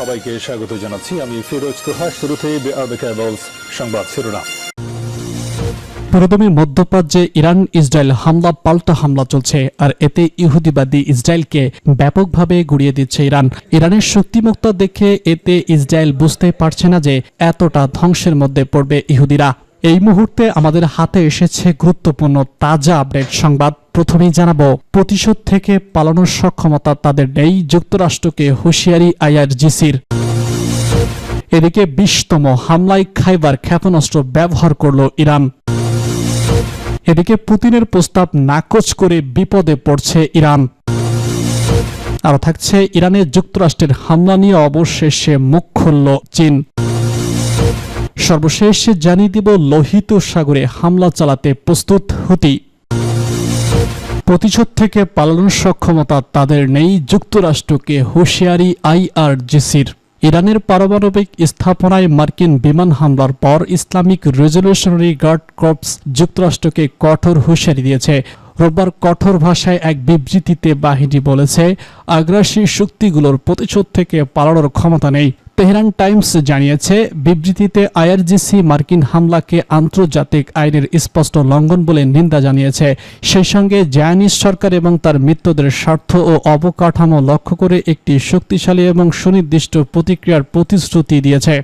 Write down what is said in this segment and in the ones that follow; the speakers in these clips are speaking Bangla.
সবাইকে স্বাগত জানাচ্ছি। আমি ফিরোজ তোহা শুরুতে সংবাদ শিরোনাম। পুরোদমে মধ্যপ্রাচ্যে ইরান ইসরায়েল হামলা, পাল্টা হামলা চলছে, আর এতে ইহুদিবাদী ইসরায়েলকে ব্যাপকভাবে গুড়িয়ে দিচ্ছে ইরান। ইরানের শক্তিমুক্ত দেখে এতে ইসরায়েল বুঝতে পারছে না যে এতটা ধ্বংসের মধ্যে পড়বে ইহুদিরা। এই মুহূর্তে আমাদের হাতে এসেছে গুরুত্বপূর্ণ তাজা আপডেট সংবাদ। প্রথমেই জানাব, প্রতিশোধ থেকে পালানোর সক্ষমতা তাদের নেই যুক্তরাষ্ট্রকে হুঁশিয়ারি আইআরজিসির। এদিকে বিশতম হামলায় খাইবার ক্ষেপণাস্ত্র ব্যবহার করল ইরান। এদিকে পুতিনের প্রস্তাব নাকচ করে বিপদে পড়ছে ইরান। আরও থাকছে, ইরানে যুক্তরাষ্ট্রের হামলা নিয়ে অবশেষে মুখ খুলল চীন। সর্বশেষ জানিয়ে দিব, লোহিত সাগরে হামলা চালাতে প্রস্তুত হুতি। প্রতিশোধ থেকে পালানোর সক্ষমতা তাদের নেই, যুক্তরাষ্ট্রকে হুঁশিয়ারি আইআরজিসির। ইরানের পারমাণবিক স্থাপনায় মার্কিন বিমান হামলার পর ইসলামিক রেজলিউশনারি গার্ড কর্পস যুক্তরাষ্ট্রকে কঠোর হুঁশিয়ারি দিয়েছে। রোববার কঠোর ভাষায় এক বিবৃতিতে বাহিনী বলেছে, আগ্রাসী শক্তিগুলোর প্রতিশোধ থেকে পালানোর ক্ষমতা নেই। তেহরান টাইমস জানিয়েছে, বিবৃতিতে আইআরজিসি মার্কিন হামলাকে আন্তর্জাতিক আইনের স্পষ্ট লঙ্ঘন বলে নিন্দা জানিয়েছে। সেই সঙ্গে জায়ানিস সরকার এবং তার মিত্রদের স্বার্থ ও অবকাঠামো লক্ষ্য করে একটি শক্তিশালী এবং সুনির্দিষ্ট প্রতিক্রিয়ার প্রতিশ্রুতি দিয়েছে।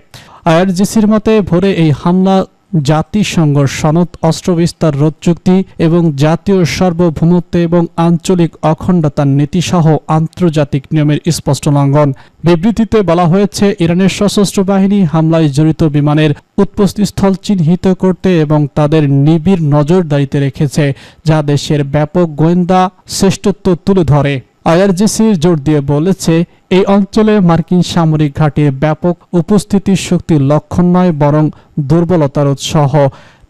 আইআরজিসির মতে, ভোরে এই হামলা জাতিসংঘ সনদ অস্ত্র বিস্তার রোধ চুক্তি এবং জাতীয় সার্বভৌমত্ব এবং আঞ্চলিক অখণ্ডতার নীতিসহ আন্তর্জাতিক নিয়মের স্পষ্ট লঙ্ঘন। বিবৃতিতে বলা হয়েছে, ইরানের সশস্ত্র বাহিনী হামলায় জড়িত বিমানের উৎপত্তিস্থল চিহ্নিত করতে এবং তাদের নিবিড় নজরদারিতে রেখেছে, যা দেশের ব্যাপক গোয়েন্দা শ্রেষ্ঠত্ব তুলে ধরে। আইআরজিসির জোর দিয়ে বলেছে, এই অঞ্চলে মার্কিন সামরিক ঘাটির ব্যাপক উপস্থিতির শক্তির লক্ষণ নয়, বরং দুর্বলতার উৎসাহ।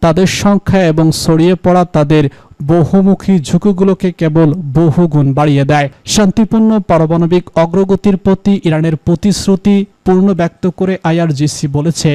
তাদের সংখ্যা এবং ছড়িয়ে পড়া তাদের বহুমুখী ঝুঁকিগুলোকে কেবল বহুগুণ বাড়িয়ে দেয়। শান্তিপূর্ণ পারমাণবিক অগ্রগতির প্রতি ইরানের প্রতিশ্রুতি পূর্ণ ব্যক্ত করে আইআরজিসি বলেছে,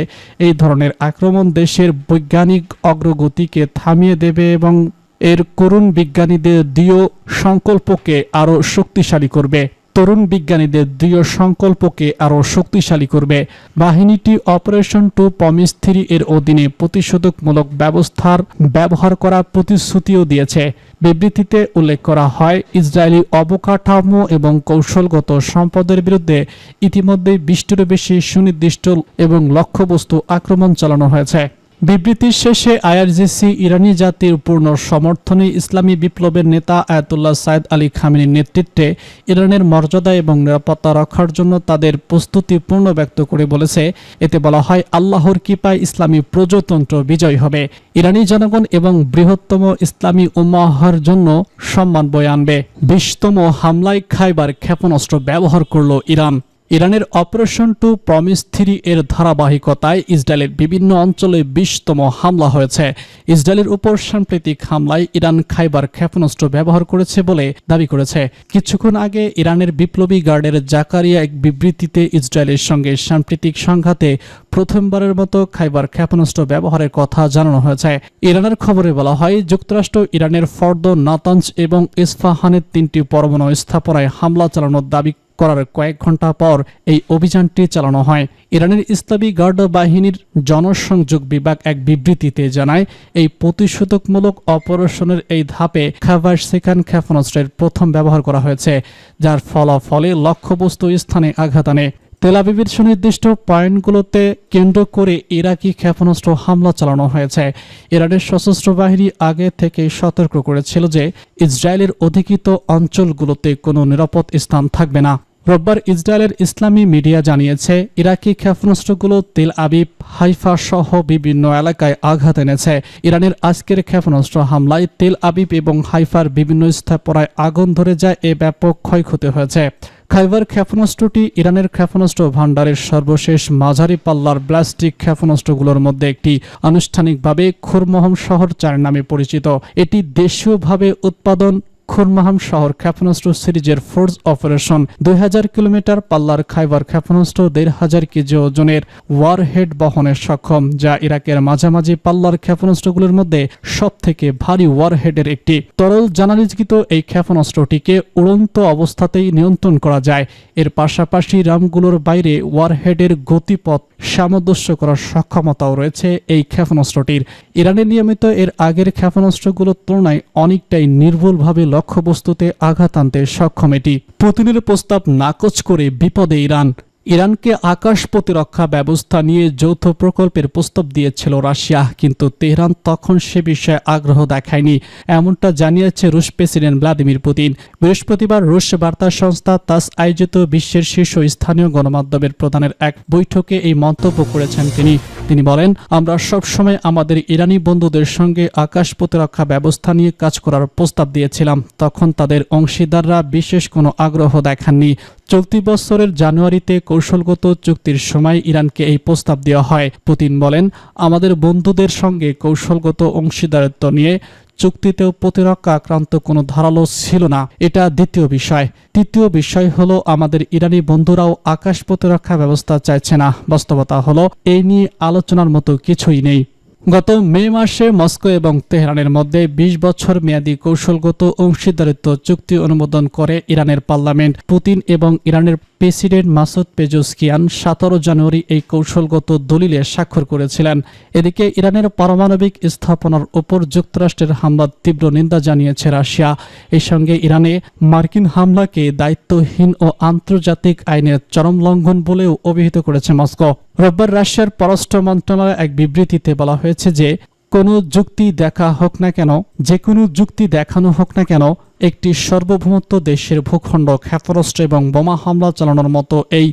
এই ধরনের আক্রমণ দেশের বৈজ্ঞানিক অগ্রগতিকে থামিয়ে দেবে এবং এর করুণ বিজ্ঞানীদের দৃঢ় সংকল্পকে আরও শক্তিশালী করবে। তরুণ বিজ্ঞানীদের দৃঢ় সংকল্পকে আরও শক্তিশালী করবে। বাহিনীটি অপারেশন টু পমিস থ্রি এর অধীনে প্রতিষেধকমূলক ব্যবস্থার ব্যবহার করার প্রতিশ্রুতিও দিয়েছে। বিবৃতিতে উল্লেখ করা হয়, ইসরায়েলি অবকাঠামো এবং কৌশলগত সম্পদের বিরুদ্ধে ইতিমধ্যেই বিশটিরও বেশি সুনির্দিষ্ট এবং লক্ষ্যবস্তু আক্রমণ চালানো হয়েছে। বিবৃতির শেষে আইআরজিসি ইরানি জাতির পূর্ণ সমর্থনে ইসলামী বিপ্লবের নেতা আয়াতুল্লাহ সাইদ আলী খামিনীর নেতৃত্বে ইরানের মর্যাদা এবং নিরাপত্তা রক্ষার জন্য তাদের প্রস্তুতি পূর্ণ ব্যক্ত করে বলেছে। এতে বলা হয়, আল্লাহর কৃপায় ইসলামী প্রজাতন্ত্র বিজয় হবে। ইরানি জনগণ এবং বৃহত্তম ইসলামী উম্মাহার জন্য সম্মান বয়ে আনবে। বিশতম হামলায় খাইবার ক্ষেপণাস্ত্র ব্যবহার করল ইরান। ইরানের অপারেশন টু প্রমিস থ্রি এর ধারাবাহিকতায় ইসরায়েলের বিভিন্ন অঞ্চলে বিশতম হামলা হয়েছে। ইসরায়েলের উপর সাম্প্রতিক হামলায় ইরান খাইবার ক্ষেপণাস্ত্র ব্যবহার করেছে বলে দাবি করেছে। কিছুক্ষণ আগে ইরানের বিপ্লবী গার্ডের জাকারিয়া এক বিবৃতিতে ইসরায়েলের সঙ্গে সাম্প্রতিক সংঘাতে প্রথমবারের মতো খাইবার ক্ষেপণাস্ত্র ব্যবহারের কথা জানানো হয়েছে। ইরানের খবরে বলা হয়, যুক্তরাষ্ট্র ইরানের ফর্দ নাতাঞ্জ এবং ইস্ফাহানের তিনটি পরমাণু স্থাপনায় হামলা চালানোর দাবি করার কয়েক ঘণ্টা পর এই অভিযানটি চালানো হয়। ইরানের ইসলামী গার্ড বাহিনীর জনসংযোগ বিভাগ এক বিবৃতিতে জানায়, এই প্রতিষেধকমূলক অপারেশনের এই ধাপে খাবার সেখান ক্ষেপণাস্ত্রের প্রথম ব্যবহার করা হয়েছে, যার ফলাফলে লক্ষ্যবস্তু স্থানে আঘাত আনে। তেলাবিবির সুনির্দিষ্ট পয়েন্টগুলোতে কেন্দ্র করে ইরাকি ক্ষেপণাস্ত্র হামলা চালানো হয়েছে। ইরানের সশস্ত্র বাহিনী আগে থেকে সতর্ক করেছিল যে, ইসরায়েলের অধিকৃত অঞ্চলগুলোতে কোনো নিরাপদ স্থান থাকবে না। রোববার ইসরায়েলের ইসলামী মিডিয়া জানিয়েছে, ইরাকি ক্ষেপণাস্ত্রগুলো তেল আবিব, হাইফা সহ বিভিন্ন এলাকায় আঘাত এনেছে। ইরানের আজকের ক্ষেপণাস্ত্র হামলায় তেল আবিব এবং হাইফার বিভিন্ন স্থাপনায় আগুন ধরে যায় এ ব্যাপক ক্ষয়ক্ষতি হয়েছে। খাইবার ক্ষেপণাস্ত্রটি ইরানের ক্ষেপণাস্ত্র ভাণ্ডারের সর্বশেষ মাঝারি পাল্লার ব্লাস্টিক ক্ষেপণাস্ত্রগুলোর মধ্যে একটি। আনুষ্ঠানিকভাবে খুরমহম শহর চার নামে পরিচিত। এটি দেশীয়ভাবে উৎপাদন খুরমাহাম শহর ক্ষেপণাস্ত্র সিরিজের ফোর্স অপারেশন দুই হাজার কিলোমিটার পাল্লার খাইবার ক্ষেপণাস্ত্র দেড় হাজার কেজি ওজনের ওয়ারহেড বহনে সক্ষম, যা ইরাকের মাঝামাঝি পাল্লার ক্ষেপণাস্ত্রগুলোর মধ্যে সবথেকে ভারী ওয়ারহেডের একটি। তরল জানালিজকৃত এই ক্ষেপণাস্ত্রটিকে উড়ন্ত অবস্থাতেই নিয়ন্ত্রণ করা যায়। এর পাশাপাশি রামগুলোর বাইরে ওয়ারহেডের গতিপথ সামঞ্জস্য করার সক্ষমতাও রয়েছে এই ক্ষেপণাস্ত্রটির। ইরানে নিয়মিত এর আগের ক্ষেপণাস্ত্রগুলোর তুলনায় অনেকটাই নির্ভুলভাবে লক্ষ্যবস্তুতে আঘাত আনতে সক্ষম এটি। পুতিনের প্রস্তাব নাকচ করে বিপদে ইরান। ইরানকে আকাশ প্রতিরক্ষা ব্যবস্থা নিয়ে যৌথ প্রকল্পের প্রস্তাব দিয়েছিল রাশিয়া, কিন্তু তেহরান তখন সে বিষয়ে আগ্রহ দেখায়নি। এমনটা জানিয়েছে রুশ প্রেসিডেন্ট ভ্লাদিমির পুতিন। বৃহস্পতিবার রুশ বার্তা সংস্থা তাস আয়োজিত বিশ্বের শীর্ষ স্থানীয় গণমাধ্যমের প্রধানের এক বৈঠকে এই মন্তব্য করেছেন তিনি। তিনি বলেন, আমরা সবসময় আমাদের ইরানি বন্ধুদের সঙ্গে আকাশ প্রতিরক্ষা ব্যবস্থা নিয়ে কাজ করার প্রস্তাব দিয়েছিলাম। তখন তাদের অংশীদাররা বিশেষ কোনো আগ্রহ দেখাননি। চলতি বছরের জানুয়ারিতে কৌশলগত চুক্তির সময় ইরানকে এই প্রস্তাব দেওয়া হয়। পুতিন বলেন, আমাদের বন্ধুদের সঙ্গে কৌশলগত অংশীদারিত্ব নিয়ে চুক্তিতেও প্রতিরক্ষা আক্রান্ত কোনো ধারালো ছিল না। এটা দ্বিতীয় বিষয়। তৃতীয় বিষয় হলো, আমাদের ইরানি বন্ধুরাও আকাশ প্রতিরক্ষা ব্যবস্থা চাইছে না। বাস্তবতা হলো এই নিয়ে আলোচনার মতো কিছুই নেই। গত মে মাসে মস্কো এবং তেহরানের মধ্যে ২০ বছর মেয়াদী কৌশলগত অংশীদারিত্ব চুক্তি অনুমোদন করে ইরানের পার্লামেন্ট। পুতিন এবং ইরানের প্রেসিডেন্ট মাসুদ পেজোস্কিয়ান সতেরো জানুয়ারি এই কৌশলগত দলিলে স্বাক্ষর করেছিলেন। এদিকে ইরানের পারমাণবিক স্থাপনার উপর যুক্তরাষ্ট্রের হামলার তীব্র নিন্দা জানিয়েছে রাশিয়া। এই সঙ্গে ইরানে মার্কিন হামলাকে দায়িত্বহীন ও আন্তর্জাতিক আইনের চরম লঙ্ঘন বলেও অভিহিত করেছে মস্কো। রোববার রাশিয়ার পররাষ্ট্র মন্ত্রণালয়ের এক বিবৃতিতে বলা হয়েছে যে কোনো যুক্তি দেখা হোক না কেন, যে কোনো যুক্তি দেখানো হোক না কেন, একটি সার্বভৌমত্ব দেশের ভূখণ্ড, ক্ষেপণাস্ত্র এবং বোমা হামলা চালানোর মতো এই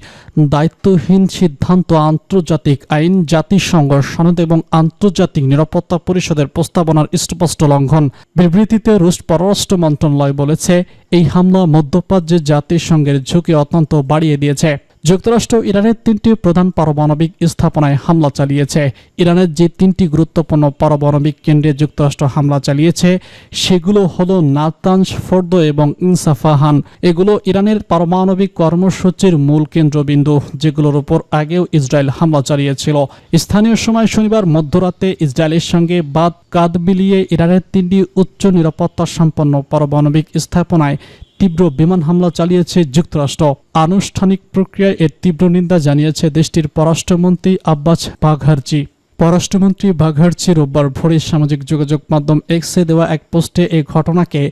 দায়িত্বহীন সিদ্ধান্ত আন্তর্জাতিক আইন, জাতিসংঘ, সনদ এবং আন্তর্জাতিক নিরাপত্তা পরিষদের প্রস্তাবনার স্পষ্ট লঙ্ঘন। বিবৃতিতে রুশ পররাষ্ট্র মন্ত্রণালয় বলেছে, এই হামলা মধ্যপ্রাচ্যের জাতিসংঘের ঝুঁকি অত্যন্ত বাড়িয়ে দিয়েছে। যুক্তরাষ্ট্র ইরানের তিনটি প্রধান পারমাণবিক স্থাপনায় হামলা চালিয়েছে। ইরানের যে তিনটি গুরুত্বপূর্ণ পারমাণবিক কেন্দ্রে যুক্তরাষ্ট্র হামলা চালিয়েছে, সেগুলো হলো নাতানস ফোর্দ এবং ইনসাফাহান। এগুলো ইরানের পারমাণবিক কর্মসূচির মূল কেন্দ্রবিন্দু, যেগুলোর উপর আগেও ইসরায়েল হামলা চালিয়েছিল। স্থানীয় সময় শনিবার মধ্যরাতে ইসরায়েলের সঙ্গে বাদ কাঁধ মিলিয়ে ইরানের তিনটি উচ্চ নিরাপত্তা সম্পন্ন পারমাণবিক স্থাপনায় তীব্র বিমান হামলা চালিয়েছে যুক্তরাষ্ট্র। আনুষ্ঠানিক প্রক্রিয়ায় এর তীব্র নিন্দা জানিয়েছে দেশটির পররাষ্ট্রমন্ত্রী আব্বাস বাঘারজি পররাষ্ট্রমন্ত্রী বাঘারচি রোববার ভোরে সামাজিক যোগাযোগ মাধ্যম এক্সে দেওয়া এক পোস্টে এই ঘটনাকে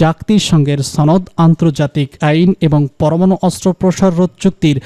জাতিসংঘের সনদ, আন্তর্জাতিক আইন এবং পরমাণু অস্ত্র প্রসার রোধ চুক্তির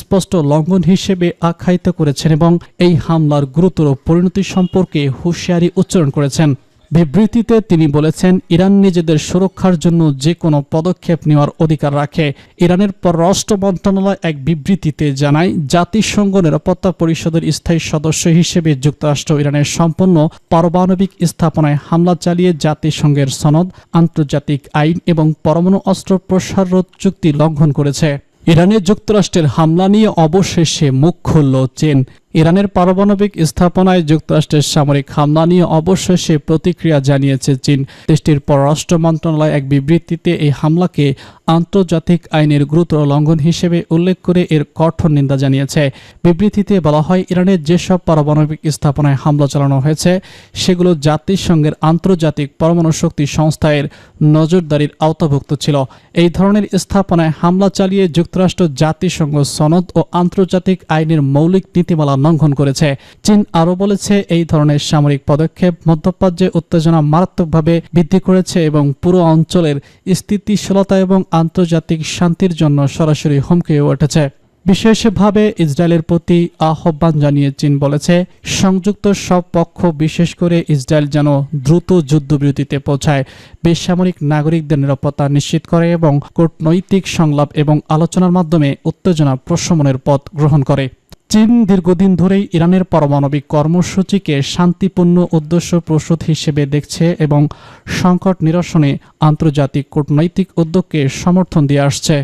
স্পষ্ট লঙ্ঘন হিসেবে আখ্যায়িত করেছেন এবং এই হামলার গুরুতর পরিণতি সম্পর্কে হুঁশিয়ারি উচ্চারণ করেছেন। বিবৃতিতে তিনি বলেছেন, ইরান নিজেদের সুরক্ষার জন্য যে কোনো পদক্ষেপ নেওয়ার অধিকার রাখে। ইরানের পররাষ্ট্র মন্ত্রণালয় এক বিবৃতিতে জানায়, জাতিসংঘ নিরাপত্তা পরিষদের স্থায়ী সদস্য হিসেবে যুক্তরাষ্ট্র ইরানের সম্পূর্ণ পারমাণবিক স্থাপনায় হামলা চালিয়ে জাতিসংঘের সনদ, আন্তর্জাতিক আইন এবং পরমাণু অস্ত্র প্রসার চুক্তি লঙ্ঘন করেছে। ইরানে যুক্তরাষ্ট্রের হামলা নিয়ে অবশেষে মুখ খুলল চীন। ইরানের পারমাণবিক স্থাপনায় যুক্তরাষ্ট্রের সামরিক হামলা নিয়ে অবশেষে প্রতিক্রিয়া জানিয়েছে চীন। দেশটির পররাষ্ট্র মন্ত্রণালয় এক বিবৃতিতে এই হামলাকে আন্তর্জাতিক আইনের গুরুতর লঙ্ঘন হিসেবে উল্লেখ করে এর কঠোর নিন্দা জানিয়েছে। বিবৃতিতে বলা হয় ইরানের যেসব পারমাণবিক স্থাপনায় হামলা চালানো হয়েছে, সেগুলো জাতিসংঘের আন্তর্জাতিক পরমাণু শক্তি সংস্থায়ের নজরদারির আওতাভুক্ত ছিল। এই ধরনের স্থাপনায় হামলা চালিয়ে যুক্তরাষ্ট্র জাতিসংঘ সনদ ও আন্তর্জাতিক আইনের মৌলিক নীতিমালা লঙ্ঘন করেছে। চীন আরও বলেছে, এই ধরনের সামরিক পদক্ষেপ মধ্যপ্রাচ্যে উত্তেজনা মারাত্মকভাবে বৃদ্ধি করেছে এবং পুরো অঞ্চলের স্থিতিশীলতা এবং আন্তর্জাতিক শান্তির জন্য সরাসরি হুমকি উঠেছে। বিশেষভাবে ইসরায়েলের প্রতি আহ্বান জানিয়ে চীন বলেছে, সংযুক্ত সব পক্ষ বিশেষ করে ইসরায়েল যেন দ্রুত যুদ্ধবিরতিতে পৌঁছায়, বেসামরিক নাগরিকদের নিরাপত্তা নিশ্চিত করে এবং কূটনৈতিক সংলাপ এবং আলোচনার মাধ্যমে উত্তেজনা প্রশমনের পথ গ্রহণ করে। চীন দীর্ঘদিন ধরেই ইরানের পারমাণবিক কর্মসূচিকে শান্তিপূর্ণ উদ্দেশ্য প্রসূত হিসেবে দেখছে এবং সংকট নিরসনে আন্তর্জাতিক কূটনৈতিক উদ্যোগকে সমর্থন দিয়ে আসছে।